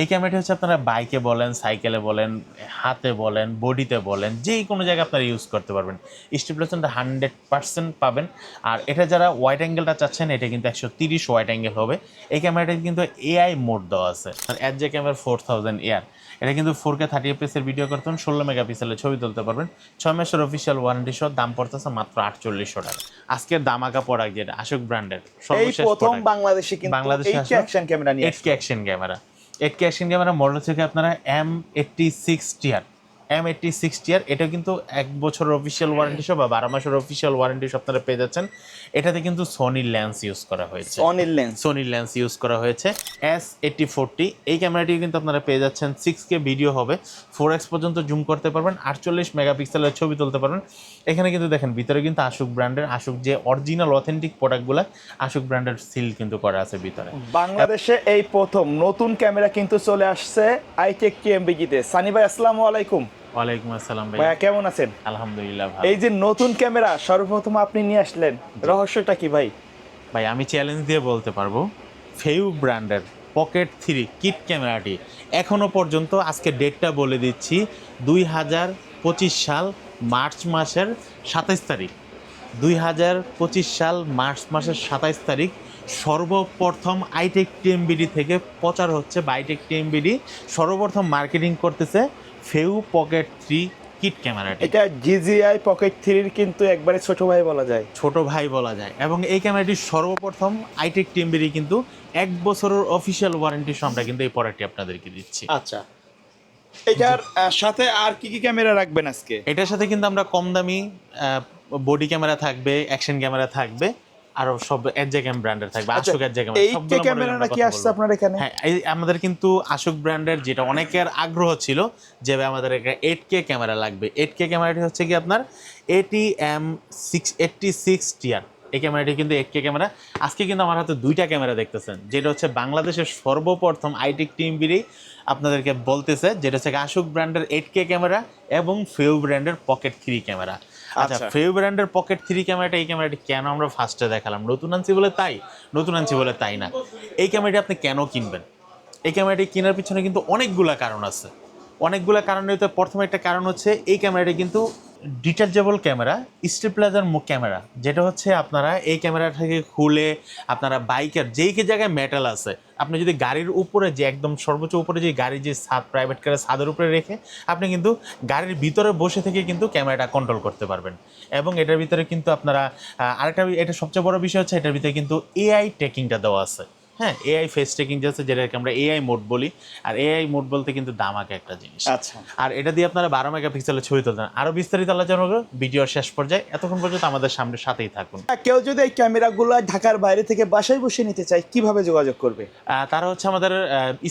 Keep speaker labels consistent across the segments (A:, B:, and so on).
A: এই ক্যামেরাটি হচ্ছে আপনারা বাইকে বলেন সাইকেলে বলেন হাতে বলেন বডিতে বলেন যে কোনো জায়গায় আপনারা ইউজ করতে পারবেন। স্টিপুলেশনটা হান্ড্রেড পার্সেন্ট পাবেন। আর এটা যারা ওয়াইড অ্যাঙ্গেলটা চাচ্ছেন এটা কিন্তু একশো তিরিশ ওয়াইড অ্যাঙ্গেল হবে। এই ক্যামেরাটিতে কিন্তু এআই মোড দেওয়া আছে। আর এর যে ক্যামেরা ফোর থাউজেন্ড এয়ার এটা কিন্তু ফোর কে থার্টি এফএসের ভিডিও করতেন ষোলো মেগাপিক্সেলের ছবি তুলতে পারবেন। ছয় মাসের অফিসিয়াল ওয়ারেন্টি সহ দাম পড়তেছে মাত্র আটচল্লিশশো টাকা। আজকের দামাকা প্রোডাক্ট যেটা আশোক ব্র্যান্ডের সর্বশেষ
B: প্রথম। বাংলাদেশে কিন্তু
A: বাংলাদেশে
B: অ্যাকশন ক্যামেরা নিয়ে
A: action camera eight K action camera model থেকে আপনারা M eighty six tier M eighty six tier এটা কিন্তু এক বছরের অফিসিয়াল ওয়ারেন্টি সহ বা বারো মাসের অফিসিয়াল ওয়ারেন্টি সহ আপনারা পেয়ে যাচ্ছেন। এটাতে কিন্তু সোনির ল্যান্স ইউজ করা হয়েছে।
B: অনিল লেন্স
A: সোনির ল্যান্স ইউজ করা হয়েছে। এস এইটটি ফোরটি এই ক্যামেরাটি কিন্তু আপনারা পেয়ে যাচ্ছেন। সিক্স কে ভিডিও হবে। ফোর এক্স পর্যন্ত জুম করতে পারবেন। আটচল্লিশ মেগাপিক্সেলের ছবি তুলতে পারবেন। এখানে কিন্তু দেখেন ভিতরে কিন্তু আশুক ব্র্যান্ডের আশুক যে অরিজিনাল অথেন্টিক প্রোডাক্টগুলো আশুক ব্র্যান্ডের সিল কিন্তু করা আছে ভিতরে।
B: বাংলাদেশে এই প্রথম নতুন ক্যামেরা কিন্তু চলে আসছে আইটেক টিএমবিজিতে সানি ভাই আসসালামু আলাইকুম।
A: ওয়ালাইকুম আসসালাম ভাই।
B: ভাইয়া কেমন আছেন?
A: আলহামদুলিল্লাহ
B: এই যে নতুন ক্যামেরা সর্বপ্রথম আপনি নিয়ে আসলেন রহস্যটা কি ভাই?
A: ভাই আমি চ্যালেঞ্জ দিয়ে বলতে পারব ফেউ ব্র্যান্ডের পকেট থ্রি কিট ক্যামেরাটি এখনও পর্যন্ত আজকে ডেটটা বলে দিচ্ছি দুই হাজার পঁচিশ সাল মার্চ মাসের সাতাইশ তারিখ। দুই হাজার পঁচিশ সাল মার্চ মাসের সাতাইশ তারিখ সর্বপ্রথম আইটেক টিএমবিডি থেকে প্রচার হচ্ছে বা আইটেক টিএমবিডি সর্বপ্রথম মার্কেটিং করতেছে ফেউ পকেট থ্রি কিট ক্যামেরাটি
B: এটা জিজিআই পকেট থ্রির কিন্তু একবারে ছোট ভাই বলা যায়।
A: ছোট ভাই বলা যায়। এবং এই ক্যামেরাটি সর্বপ্রথম আইটেক টিএমবিডি কিন্তু এক বছরের অফিসিয়াল ওয়ারেন্টি সহ আমরা কিন্তু এই প্রোডাক্টটি আপনাদেরকে দিচ্ছি।
B: আচ্ছা। এটার সাথে আর কি কি ক্যামেরা রাখবেন আজকে?
A: এটার সাথে কিন্তু আমরা কম দামি বডি ক্যামেরা থাকবে অ্যাকশন ক্যামেরা থাকবে। আরও সব এডজেকেম ব্র্যান্ডের থাকবে
B: আচ্ছা,
A: আশোক এডজেকেম
B: এইট ক্যামেরা নাকি আসছে আপনার এখানে?
A: হ্যাঁ এই আমাদের কিন্তু আশোক ব্র্যান্ডের যেটা অনেকের আগ্রহ ছিল যে আমাদের এইট কে ক্যামেরা লাগবে। এইট কে ক্যামেরাটি হচ্ছে কি আপনার সিক্স এইটটি সিক্স টিয়ার এই ক্যামেরাটি কিন্তু এইট কে ক্যামেরা। আজকে কিন্তু আমার হাতে দুইটা ক্যামেরা দেখতেছেন যেটা হচ্ছে বাংলাদেশের সর্বপ্রথম আইটেক টিম বিরেই আপনাদেরকে বলতেছে যেটা হচ্ছে আশোক ব্র্যান্ডের এইট কে ক্যামেরা এবং ফেউ ব্র্যান্ডের পকেট থ্রি ক্যামেরা। আচ্ছা
B: আচ্ছা।
A: ফেউ ব্র্যান্ডের পকেট থ্রি ক্যামেরাটা এই ক্যামেরাটি কেন আমরা ফার্স্টে দেখালাম? নতুন আনছি বলে তাই? নতুন আনছি বলে তাই না? এই ক্যামেরাটি আপনি কেন কিনবেন? এই ক্যামেরাটি কেনার পিছনে কিন্তু অনেকগুলা কারণ আছে। অনেকগুলো কারণের প্রথম একটা কারণ হচ্ছে এই ক্যামেরাটি কিন্তু ডিটাচেবল ক্যামেরা স্টেপলাইজার ক্যামেরা যেটা হচ্ছে আপনারা এই ক্যামেরাটাকে খুলে আপনারা বাইকের যেই কি জায়গায় মেটাল আছে, আপনি যদি গাড়ির উপরে যে একদম সর্বোচ্চ উপরে যে গাড়ির যে ছাদ প্রাইভেট কারের ছাদের উপরে রেখে, আপনি কিন্তু গাড়ির ভিতরে বসে থেকে কিন্তু ক্যামেরাটা কন্ট্রোল করতে পারবেন। এবং এটার ভিতরে কিন্তু আপনারা আরেকটা এটা সবচেয়ে বড় বিষয় হচ্ছে এটার ভিতরে কিন্তু এআই টেকিংটা দেওয়া আছে। হ্যাঁ এআই ফেস টেকিং যাচ্ছে যেটাকে আমরা এআই মোড বলি আর এআই মোড বলতে কিন্তু দাম দামাকে একটা জিনিস।
B: আচ্ছা।
A: আর এটা দিয়ে আপনারা বারো মেগাপিক্সেলের ছবি তুলতেন আরও বিস্তারিত আলোচনা করব ভিডিওর শেষ পর্যায়ে। এতক্ষণ পর্যন্ত আমাদের সামনে সাথেই থাকুন।
B: কেউ যদি এই ক্যামেরাগুলো ঢাকার বাইরে থেকে বাসায় বসে নিতে চায় কীভাবে যোগাযোগ করবে?
A: তারা হচ্ছে আমাদের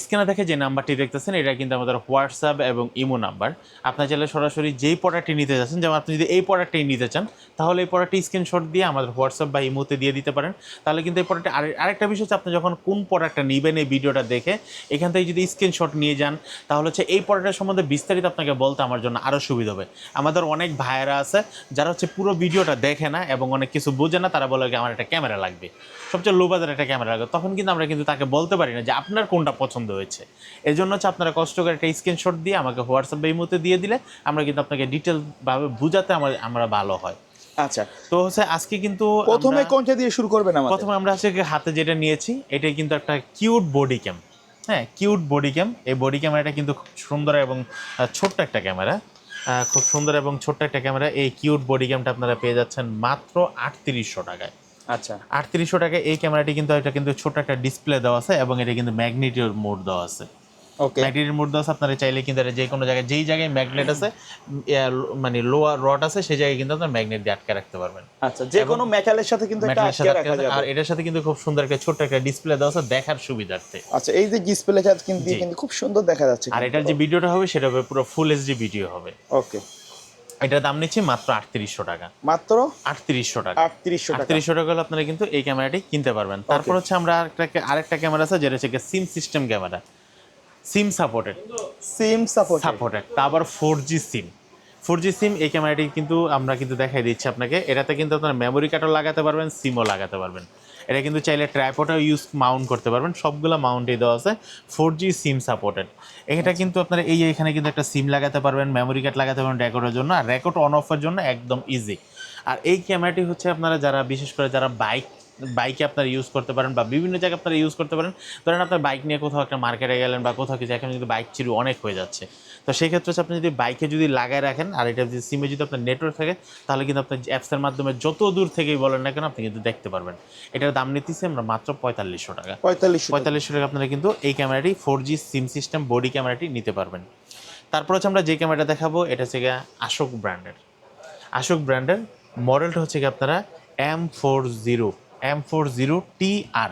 A: স্ক্রিনে দেখে যে নাম্বারটি দেখতেছেন এটা কিন্তু আমাদের হোয়াটসঅ্যাপ এবং ইমো নাম্বার। আপনার চাইলে সরাসরি যেই প্রোডাক্টটি নিতে যাচ্ছেন যেমন আপনি যদি এই প্রোডাক্টটাই নিতে চান তাহলে এই প্রোডাক্টটি স্ক্রিনশট দিয়ে আমাদের হোয়াটসঅ্যাপ বা ইমোতে দিয়ে দিতে পারেন। তাহলে কিন্তু এই প্রোডাক্টে আরেকটা বিষয় হচ্ছে আপনি যখন কোন প্রোডাক্টটা নেবেন এই ভিডিওটা দেখে, এখান থেকে যদি স্ক্রিনশট নিয়ে যান, তাহলে হচ্ছে এই প্রোডাক্টের সম্বন্ধে বিস্তারিত আপনাকে বলতে আমার জন্য আরও সুবিধা হবে। আমাদের অনেক ভাইয়েরা আছে, যারা হচ্ছে পুরো ভিডিওটা দেখে না এবং অনেক কিছু বোঝে না, তারা বলে আমার একটা ক্যামেরা লাগবে। সবচেয়ে লো বাজার একটা ক্যামেরা লাগবে। তখন কিন্তু আমরা কিন্তু তাকে বলতে পারি না যে আপনার কোনটা পছন্দ হয়েছে। এই জন্য হচ্ছে আপনারা কষ্ট করে একটা স্ক্রিনশট দিয়ে আমাকে হোয়াটসঅ্যাপ বা ইমোতে দিয়ে দিলে, আমরা কিন্তু আপনাকে ডিটেলভাবে বুঝাতে আমার, আমরা ভালো হয়।
B: আচ্ছা।
A: তো হচ্ছে আজকে কিন্তু
B: প্রথমে কোনটা দিয়ে শুরু করবেন আমাদের?
A: প্রথমে আমরা আজকে হাতে যেটা নিয়েছি এটাই কিন্তু একটা কিউট বডি ক্যাম। হ্যাঁ কিউট বডি ক্যাম। এই বডি ক্যামেরাটা কিন্তু খুব সুন্দর এবং ছোট্ট একটা ক্যামেরা। খুব সুন্দর এবং ছোট্ট একটা ক্যামেরা। এই কিউট বডি ক্যামটা আপনারা পেয়ে যাচ্ছেন মাত্র আটত্রিশশো টাকায়।
B: আচ্ছা।
A: আটত্রিশশো টাকায় এই ক্যামেরাটি কিন্তু এটা কিন্তু ছোট একটা ডিসপ্লে দেওয়া আছে এবং এটা কিন্তু ম্যাগনেটিক মোড দেওয়া আছে।
B: ওকে
A: ম্যাগনেটিক মোড আছে আপনারা চাইলে কিন্তু যে কোনো জায়গায় যেই জায়গায় ম্যাগনেট আছে মানে লোয়ার রড আছে সেই জায়গায় কিন্তু আপনার ম্যাগনেট দিয়ে আটকে রাখতে পারবেন।
B: আচ্ছা যে কোনো মেটালের সাথে কিন্তু
A: ম্যাগনেটের
B: আটকে
A: সাথে আর এটার সাথে কিন্তু খুব সুন্দর একটা ছোট্ট একটা ডিসপ্লে দেওয়া আছে দেখার সুবিধার্থে।
B: আচ্ছা এই যে ডিসপ্লে চার্জ কিন্তু। কিন্তু খুব সুন্দর দেখা যাচ্ছে
A: আর এটার যে ভিডিওটা হবে সেটা হবে পুরো ফুল এইচডি ভিডিও হবে।
B: ওকে
A: এটার দাম নিচ্ছি মাত্র আটত্রিশশো টাকা।
B: মাত্র?
A: আটত্রিশশো টাকা।
B: আটত্রিশশো
A: আটত্রিশশো টাকা হলে আপনারা কিন্তু এই ক্যামেরাটি কিনতে পারবেন। তারপর হচ্ছে আমরা আরেকটা আরেকটা ক্যামেরা আছে যেটা হচ্ছে SIM system camera SIM supported
B: SIM support
A: supported তা আবার four G SIM four G SIM এই ক্যামেরাটি কিন্তু আমরা কিন্তু দেখাই দিচ্ছি আপনাকে। এটাতে কিন্তু আপনার মেমোরি কার্ডও লাগাতে পারবেন সিমও লাগাতে পারবেন। এটা কিন্তু চাইলে ট্রাইপডও ইউজ মাউন্ট করতে পারবেন। সবগুলো মাউন্টে দেওয়া আছে। ফোর জি সিম সাপোর্টেড এটা কিন্তু আপনারা এই এখানে কিন্তু একটা সিম লাগাতে পারবেন মেমোরি কার্ড লাগাতে পারবেন রেকর্ডের জন্য। আর রেকর্ড অন অফের জন্য একদম ইজি আর এই ক্যামেরাটি হচ্ছে আপনারা যারা বিশেষ করে যারা বাইক বাইকে আপনারা ইউজ করতে পারেন বা বিভিন্ন জায়গায় আপনারা ইউজ করতে পারেন। ধরেন আপনার বাইক নিয়ে কোথাও একটা মার্কেটে গেলেন বা কোথাও কিছু এখন কিন্তু বাইক চিরু অনেক হয়ে যাচ্ছে। তো সেই ক্ষেত্রে হচ্ছে আপনি যদি বাইকে যদি লাগায় রাখেন আর এটা যদি সিমে যদি আপনার নেটওয়ার্ক থাকে তাহলে কিন্তু আপনার অ্যাপসের মাধ্যমে যত দূর থেকেই বলেন না কেন আপনি কিন্তু দেখতে পারবেন। এটার দাম নিতেছি আমরা মাত্র পঁয়তাল্লিশশো টাকা।
B: পঁয়তাল্লিশশো
A: পঁয়তাল্লিশশো টাকা আপনারা কিন্তু এই ক্যামেরাটি four G SIM system body ক্যামেরাটি নিতে পারবেন। তারপর হচ্ছে আমরা যে ক্যামেরাটা দেখাবো এটা হচ্ছে গিয়ে আশোক ব্র্যান্ডের আশোক ব্র্যান্ডের মডেলটা হচ্ছে কি আপনারা M four zero M four zero T R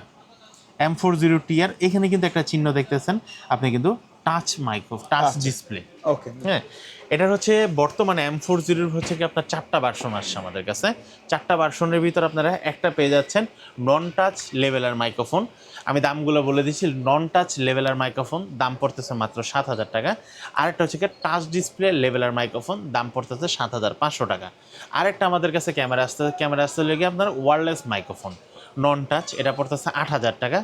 A: M four zero T R এখানে কিন্তু একটা চিহ্ন দেখতেছেন। আপনি কিন্তু touch micro touch. Display
B: okay
A: হ্যাঁ এটার হচ্ছে বর্তমানে এম ফোর জিরোর হচ্ছে কি আপনার চারটা ভার্সন আসছে আমাদের কাছে। চারটা ভার্সনের ভিতর আপনারা একটা পেয়ে যাচ্ছেন নন টাচ লেভেলার মাইক্রোফোন আমি দামগুলো বলে দিচ্ছি নন টাচ লেভেলার মাইক্রোফোন দাম পড়তেছে মাত্র সাত হাজার টাকা। আরেকটা হচ্ছে কি টাচ ডিসপ্লে লেভেলার মাইক্রোফোন দাম পড়তেছে সাত হাজার পাঁচশো টাকা। আরেকটা আমাদের কাছে ক্যামেরা আসতে ক্যামেরা আসতে লেগে আপনার ওয়ারলেস মাইক্রোফোন নন টাচ এটা পড়তেছে আট হাজার টাকা।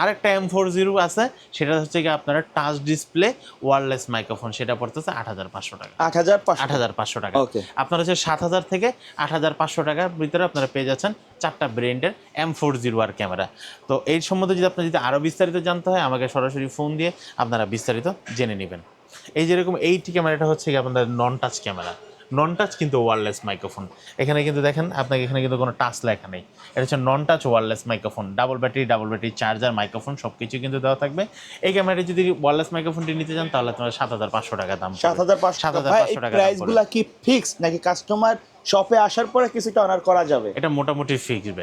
A: আরেকটা এম ফোর জিরো আছে সেটা হচ্ছে কি আপনার টাচ ডিসপ্লে ওয়ারলেস মাইক্রোফোন সেটা পড়তেছে আট হাজার পাঁচশো টাকা।
B: আট হাজার
A: আট হাজার পাঁচশো টাকা. আপনার হচ্ছে সাত হাজার থেকে আট হাজার পাঁচশো টাকার ভিতরে আপনারা পেয়ে যাচ্ছেন চারটা ব্র্যান্ডের M four zero R camera. তো এই সম্বন্ধে যদি আপনার যদি আরও বিস্তারিত জানতে হয় আমাকে সরাসরি ফোন দিয়ে আপনারা বিস্তারিত জেনে নেবেন। এই যেরকম এইটি ক্যামেরাটা হচ্ছে কি আপনাদের non touch camera. Non touch কিন্তু ওয়ারলেস মাইক্রোফোন এখানে কিন্তু দেখেন আপনাকে এখানে কিন্তু কোনো টাচ লেখা নেই। এটা হচ্ছে non touch wireless microphone double battery double battery charger microphone সব কিছু কিন্তু দেওয়া থাকবে। এই ক্যামেরাটি যদি ওয়ারলেস মাইক্রোফোনটি নিতে চান তাহলে তোমার সাত হাজার পাঁচশো টাকা দাম
B: সাত হাজার পাঁচশো
A: সাত হাজার পাঁচশো টাকা
B: প্রাইসগুলো কি ফিক্সড নাকি কাস্টমার শপে আসার পরে কিছুটা অনার করা যাবে?
A: এটা মোটামুটি ফিক্সড।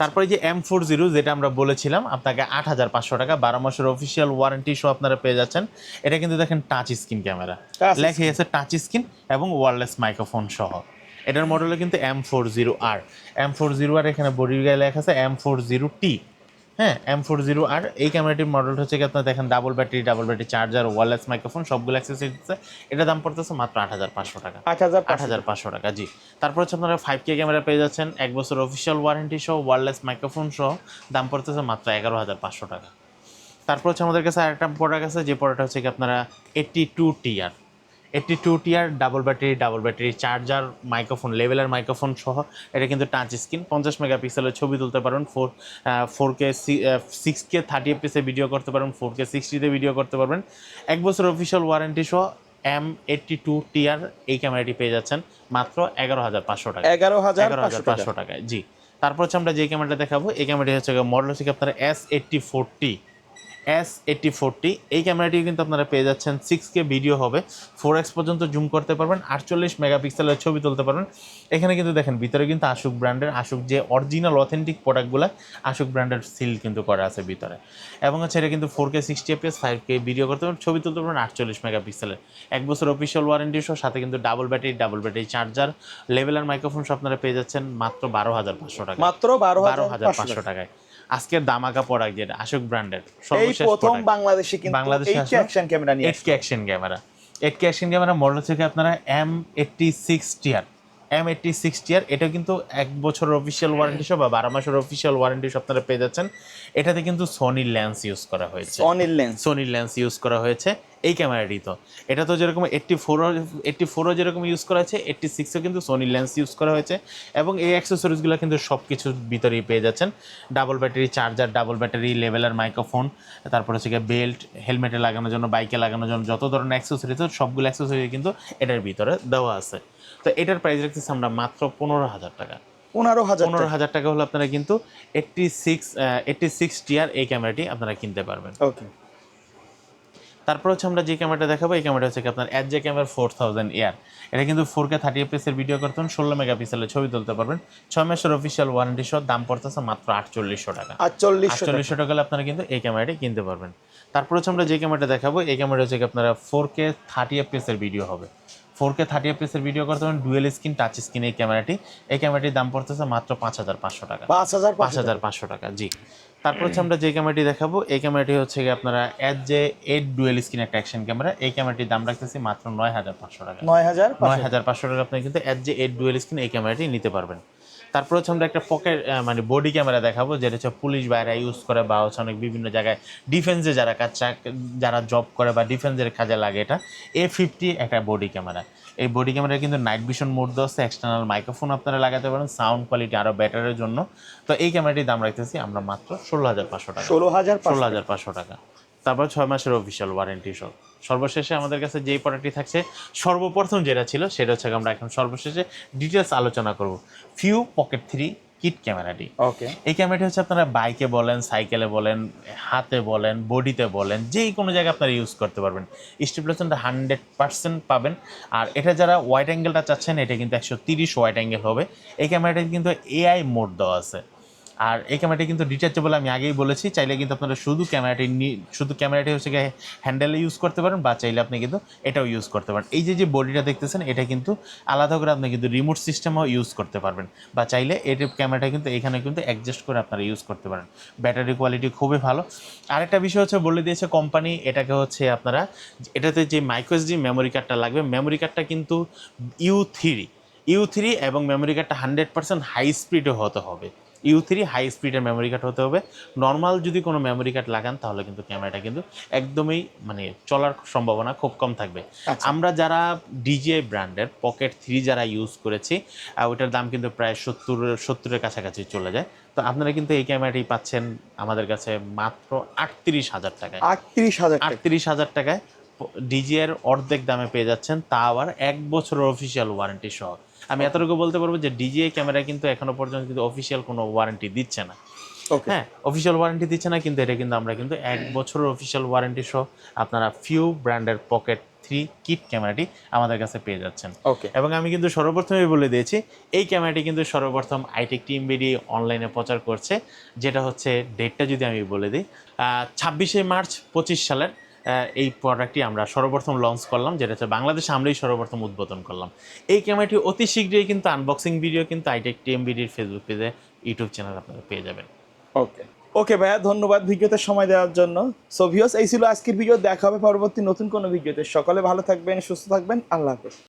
A: তারপরে যে এম ফোর জিরো যেটা আমরা বলেছিলাম আপনাকে আট হাজার পাঁচশো টাকা বারো মাসের অফিসিয়াল ওয়ারেন্টি সহ আপনারা পেয়ে যাচ্ছেন। এটা কিন্তু দেখেন টাচ স্ক্রিন ক্যামেরা লেখে আছে টাচ স্ক্রিন এবং ওয়ারলেস মাইক্রোফোন সহ। এটার মডেল কিন্তু M four zero R M four zero R এখানে বডি গায়ে লেখা আছে এম ফোর জিরো টি হ্যাঁ এম ফোর জিরো আর এই ক্যামেরাটির মডেল হচ্ছে কি আপনার দেখেন double battery double battery charger wireless microphone সবগুলো অ্যাক্সেসরিজ দিচ্ছে। এটা দাম পড়তেছে মাত্র আট হাজার পাঁচশো টাকা।
B: আট হাজার
A: আট হাজার পাঁচশো টাকা জি। তারপর হচ্ছে আপনারা ফাইভ কে ক্যামেরা পেয়ে যাচ্ছেন এক বছর অফিসিয়াল ওয়ারেন্টি সহ ওয়ারলেস মাইক্রোফোন সহ দাম পড়তেছে মাত্র এগারো হাজার পাঁচশো টাকা। তারপর হচ্ছে আমাদের কাছে আরেকটা প্রোডাক্ট আছে যে প্রোডাক্ট হচ্ছে কি আপনারা eighty two tier eighty two tier double battery double battery charger microphone লেভেলের মাইক্রোফোন সহ এটা কিন্তু টাচ স্ক্রিন পঞ্চাশ মেগাপিক্সেলের ছবি তুলতে পারেন four four K six K thirty এফপিসে video করতে পারবেন ফোর কে সিক্সটিতে ভিডিও করতে পারবেন। এক বছর অফিসিয়াল ওয়ারেন্টি সহ এম এইটটি টু টিয়ার এই ক্যামেরাটি পেয়ে যাচ্ছেন মাত্র এগারো হাজার পাঁচশো টাকা
B: এগারো হাজার
A: এগারো হাজার
B: পাঁচশো
A: টাকায় জি। তারপর হচ্ছে আমরা যে ক্যামেরাটা দেখাবো এই ক্যামেরাটি হচ্ছে মডেল হচ্ছে আপনার S eighty forty S eighty forty এই ক্যামেরাটি কিন্তু আপনারা পেয়ে যাচ্ছেন। সিক্স কে ভিডিও হবে। ফোর এক্স পর্যন্ত জুম করতে পারবেন। আটচল্লিশ মেগাপিক্সেলের ছবি তুলতে পারবেন। এখানে কিন্তু দেখেন ভিতরে কিন্তু আশুক ব্র্যান্ডের আশুক যে অরিজিনাল অথেন্টিক প্রোডাক্টগুলো আশুক ব্র্যান্ডের সিল কিন্তু করা আছে ভিতরে। এবং হচ্ছে এটা কিন্তু four K sixty FS five K video করতে পারবেন। ছবি তুলতে পারবেন আটচল্লিশ মেগাপিক্সেলের। এক বছর অফিসিয়াল ওয়ারেন্টি সহ সাথে কিন্তু double battery double battery charger lavalier microphone সহ আপনারা পেয়ে যাচ্ছেন মাত্র বারো হাজার পাঁচশো টাকা
B: মাত্র বারো হাজার পাঁচশো
A: পাঁচশো
B: টাকা
A: টাকায়। আজকের দামাকা পড়া যেটা আশোক ব্র্যান্ডের
B: এই প্রথম বাংলাদেশে কিন্তু
A: বাংলাদেশে
B: অ্যাকশন ক্যামেরা নিয়ে
A: eight action camera eight action camera model থেকে আপনারা M eighty six tier M eighty six tier এটা কিন্তু এক বছর অফিসিয়াল ওয়ারেন্টি সহ বা বারো মাসের অফিসিয়াল ওয়ারেন্টি সহ আপনারা পেয়ে যাচ্ছেন। এটাতে কিন্তু সোনির লেন্স ইউজ করা হয়েছে।
B: সনির লেন্স
A: সোনির লেন্স ইউজ করা হয়েছে। এই ক্যামেরাটি তো। এটা তো যেরকম এইট্টি ফোরও এইট্টি ফোরও যেরকম ইউজ করা হয়েছে এইট্টি সিক্সও কিন্তু সোনি লেন্স ইউজ করা হয়েছে এবং এই অ্যাক্সেসরিজগুলো কিন্তু সব কিছুর ভিতরেই পেয়ে যাচ্ছেন। Double battery charger double battery lavalier microphone তারপর হচ্ছে গিয়ে বেল্ট হেলমেটে লাগানোর জন্য বাইকে লাগানোর জন্য যত ধরনের অ্যাক্সেসরিজ সবগুলো অ্যাক্সেসরি কিন্তু এটার ভিতরে দেওয়া আছে। তো এটার প্রাইস রাখতেছি আমরা মাত্র পনেরো হাজার টাকা।
B: পনেরো হাজার
A: পনেরো হাজার টাকা হলে আপনারা কিন্তু eighty six eighty six tier এই ক্যামেরাটি আপনারা কিনতে পারবেন।
B: ওকে
A: তারপর হচ্ছে আমরা যে ক্যামেরাটা দেখাবো এই ক্যামেরাটা হচ্ছে আপনার add J camera four thousand air এটা কিন্তু ফোর কে থার্টি এফএসের ভিডিও করতেন ষোলো মেগাপিক্সেলের ছবি তুলতে পারবেন। ছয় মাসের অফিসিয়াল ওয়ারেন্টি সহ দাম পড়তেছে মাত্র আটচল্লিশশো টাকা।
B: আটচল্লিশশো টাকা।
A: হলে আপনারা কিন্তু এই ক্যামেরাটি কিনতে পারবেন। তারপর হচ্ছে আমরা যে ক্যামেরাটা দেখাবো এই ক্যামেরা হচ্ছে আপনারা ফোর কে থার্টি এফপিএসের ভিডিও হবে। ফোর কে থার্টি এফপিএসের ভিডিও করতে পারেন ডুয়েল স্ক্রিন টাচ স্ক্রিন এই ক্যামেরাটি এই ক্যামেরাটির দাম পড়তেছে মাত্র পাঁচ হাজার পাঁচশো টাকা।
B: পাঁচ হাজার
A: পাঁচ হাজার পাঁচশো টাকা জি। তারপর হচ্ছে আমরা যে ক্যামেরাটি দেখাবো এই ক্যামেরাটি হচ্ছে গিয়ে আপনারা at J eight dual screen একটা অ্যাকশন ক্যামেরা এই ক্যামেরাটির দাম রাখতেছি মাত্র নয় হাজার পাঁচশো টাকা।
B: নয় হাজার
A: নয় হাজার পাঁচশো টাকা আপনি কিন্তু at J eight dual screen এই ক্যামেরাটি নিতে পারবেন। তারপর হচ্ছে আমরা একটা পকেট মানে বডি ক্যামেরা দেখাবো যেটা হচ্ছে পুলিশ বাইরে ইউজ করে বা হচ্ছে অনেক বিভিন্ন জায়গায় ডিফেন্সে যারা কাজ যারা জব করে বা ডিফেন্সের কাজে লাগে এটা এ ফিফটি একটা বডি ক্যামেরা এই বডি ক্যামেরা কিন্তু নাইট ভিশন মোড দেওয়া আছে এক্সটার্নাল মাইক্রোফোন আপনারা লাগাতে পারেন সাউন্ড কোয়ালিটি আরও বেটারের জন্য। তো এই ক্যামেরাটির দাম রাখতেছি আমরা মাত্র ষোলো হাজার পাঁচশো টাকা।
B: ষোলো হাজার
A: ষোলো হাজার পাঁচশো টাকা। তারপর ছয় মাসের অফিসিয়াল ওয়ারেন্টি সহ। সর্বশেষে আমাদের কাছে যেই প্রোডাক্টটি থাকছে সর্বপ্রথম যেটা ছিল সেটা হচ্ছে আমরা এখন সর্বশেষে ডিটেলস আলোচনা করব। ফিউ পকেট থ্রি কিট ক্যামেরাটি
B: ওকে
A: এই ক্যামেরাটি হচ্ছে আপনারা বাইকে বলেন সাইকেলে বলেন হাতে বলেন বডিতে বলেন যেই কোনো জায়গায় আপনারা ইউজ করতে পারবেন। স্টিপুলেশনটা হান্ড্রেড পার্সেন্ট পাবেন। আর এটা যারা ওয়াইড অ্যাঙ্গেলটা চাচ্ছেন এটা কিন্তু একশো তিরিশ ওয়াইড অ্যাঙ্গেল হবে। এই ক্যামেরাটি কিন্তু এআই মোড দেওয়া আছে। আর এই ক্যামেরাটি কিন্তু ডিটাচেবল আমি আগেই বলেছি। চাইলে কিন্তু আপনারা শুধু ক্যামেরাটি শুধু ক্যামেরাটি হচ্ছে গিয়ে হ্যান্ডেলে ইউজ করতে পারেন, বা চাইলে আপনি কিন্তু এটাও ইউজ করতে পারেন। এই যে যে বডিটা দেখতেছেন, এটা কিন্তু আলাদা করে আপনি কিন্তু রিমোট সিস্টেমও ইউজ করতে পারবেন। বা চাইলে এটি ক্যামেরাটা কিন্তু এখানে কিন্তু অ্যাডজাস্ট করে আপনারা ইউজ করতে পারেন। ব্যাটারি কোয়ালিটি খুবই ভালো। আরেকটা বিষয় হচ্ছে, বলে দিয়েছে কোম্পানি এটাকে হচ্ছে আপনারা এটাতে যে মাইক্রোএসডি মেমোরি কার্ডটা লাগবে মেমোরি কার্ডটা কিন্তু ইউ থ্রি ইউ থ্রি এবং মেমোরি কার্ডটা হান্ড্রেড পার্সেন্ট হাই স্পিডে হতে হবে। ইউ থ্রি হাই স্পিডের মেমোরি কার্ড হতে হবে। নর্মাল যদি কোনো মেমোরি কার্ড লাগান তাহলে কিন্তু ক্যামেরাটা কিন্তু একদমই মানে চলার সম্ভাবনা খুব কম থাকবে।
B: আচ্ছা।
A: আমরা যারা ডিজিআই ব্র্যান্ডের পকেট থ্রি যারা ইউজ করেছি ওইটার দাম কিন্তু প্রায় সত্তর সত্তরের কাছাকাছি চলে যায়। তো আপনারা কিন্তু এই ক্যামেরাটি পাচ্ছেন আমাদের কাছে মাত্র আটত্রিশ হাজার টাকায়।
B: আটত্রিশ হাজার
A: আটত্রিশ হাজার টাকায় ডিজিএর অর্ধেক দামে পেয়ে যাচ্ছেন। তা আবার এক বছরের অফিসিয়াল ওয়ারেন্টি সহ। আমি এতটুকু বলতে পারব যে ডিজিআই ক্যামেরা কিন্তু এখনও পর্যন্ত কিন্তু অফিসিয়াল কোনো ওয়ারেন্টি দিচ্ছে না।
B: ওকে
A: হ্যাঁ অফিসিয়াল ওয়ারেন্টি দিচ্ছে না কিন্তু এটা কিন্তু আমরা কিন্তু এক বছরের অফিসিয়াল ওয়ারেন্টি সহ আপনারা ফিউ ব্র্যান্ডের পকেট থ্রি কিট ক্যামেরাটি আমাদের কাছে পেয়ে যাচ্ছেন।
B: ওকে
A: এবং আমি কিন্তু সর্বপ্রথমে বলে দিয়েছি এই ক্যামেরাটি কিন্তু সর্বপ্রথম আইটেক টিম বেরিয়ে অনলাইনে প্রচার করছে যেটা হচ্ছে ডেটটা যদি আমি বলে দিই ছাব্বিশে মার্চ পঁচিশ সালের এই প্রোডাক্টটি আমরা সর্বপ্রথম লঞ্চ করলাম, যেটা হচ্ছে বাংলাদেশে আমরাই সর্বপ্রথম উদ্বোধন করলাম। এই ক্যামেরাটি অতি শীঘ্রই কিন্তু আনবক্সিং ভিডিও কিন্তু আইটেক টিএম বিডির ফেসবুক পেজে ইউটিউব চ্যানেল আপনারা পেয়ে যাবেন।
B: ওকে ওকে ভাইয়া, ধন্যবাদ ভিডিওতে সময় দেওয়ার জন্য। সো ভিউস এই ছিল আজকের ভিডিও দেখা হবে পরবর্তী নতুন কোনো ভিডিওতে সকলে ভালো থাকবেন, সুস্থ থাকবেন। আল্লাহ হাফেজ।